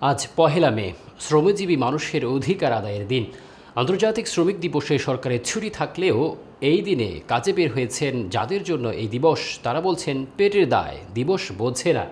আজ পহেলা মে, শ্রমজীবী মানুষের অধিকার আদায়ের দিন। আন্তর্জাতিক শ্রমিক দিবসে সরকারের ছুটি থাকলেও এই দিনে কাজে বের হয়েছেন যাদের জন্য এই দিবস, তারা বলছেন পেটের দায়, দিবস বোঝে না।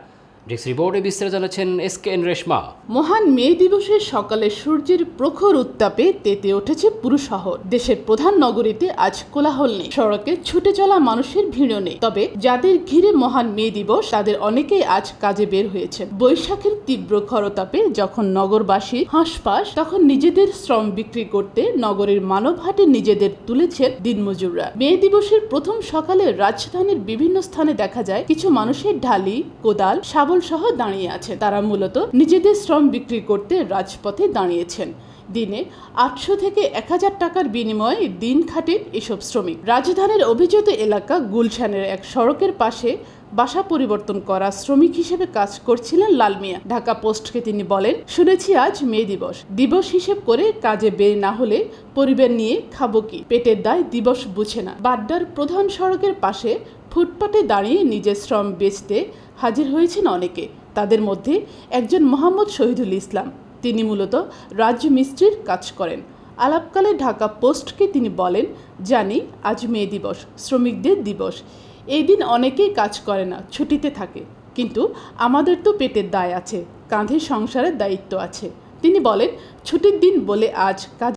ডেস্ক রিপোর্টে বিস্তারিত জানাচ্ছেন এস কে এন রেশমা। মহান মে দিবসের সকালে সূর্যের প্রখর উত্তাপে তেতে উঠেছে পুরো শহর। দেশের প্রধান নগরীতে আজ কোলাহল নেই। সড়কে ছুটে চলা মানুষের ভিড়ও নেই। তবে যাদের ঘিরে মহান মে দিবস, তাদের অনেকেই আজ কাজে বের হয়েছে। বৈশাখের তীব্র খরতাপে যখন নগরবাসী হাঁসপাস তখন নিজেদের শ্রম বিক্রি করতে নগরের মানবহাটে নিজেদের তুলেছেন দিনমজুররা। মে দিবসের প্রথম সকালে রাজধানীর বিভিন্ন স্থানে দেখা যায় কিছু মানুষের ঢালি, কোদাল শাবল সহ দাঁড়িয়ে আছেন তারা মূলত নিজেদের শ্রম বিক্রি করতে রাজপথে দাঁড়িয়েছেন। দিনে আটশো থেকে এক হাজার টাকার বিনিময়ে দিন খাটেন এসব শ্রমিক। রাজধানীর অভিজাত এলাকা গুলশানের এক সড়কের পাশে বাসা পরিবর্তন করা শ্রমিক হিসেবে কাজ করছিলেন লাল মিয়া। ঢাকা পোস্টকে তিনি বলেন, শুনেছি আজ মে দিবস। দিবস হিসেব করে কাজে বের না হলে পরিবার নিয়ে খাব কি? পেটের দায় দিবস বুঝে না। বাড্ডার প্রধান সড়কের পাশে ফুটপাতে দাঁড়িয়ে নিজের শ্রম বেচতে হাজির হয়েছেন অনেকে। তাদের মধ্যে একজন মোহাম্মদ শহীদুল ইসলাম। তিনি মূলত রাজ্য মিস্ত্রির কাজ করেন। আলাপকালে ঢাকা পোস্টকে তিনি বলেন, জানি, আজ মে দিবস, শ্রমিকদের দিবস। এই দিন অনেকেই কাজ করে না, ছুটিতে থাকে। কিন্তু আমাদের তো পেটের দায় আছে, কাঁধে সংসারের দায়িত্ব আছে। তিনি বলেন, ছুটির দিন বলে আজ কাজ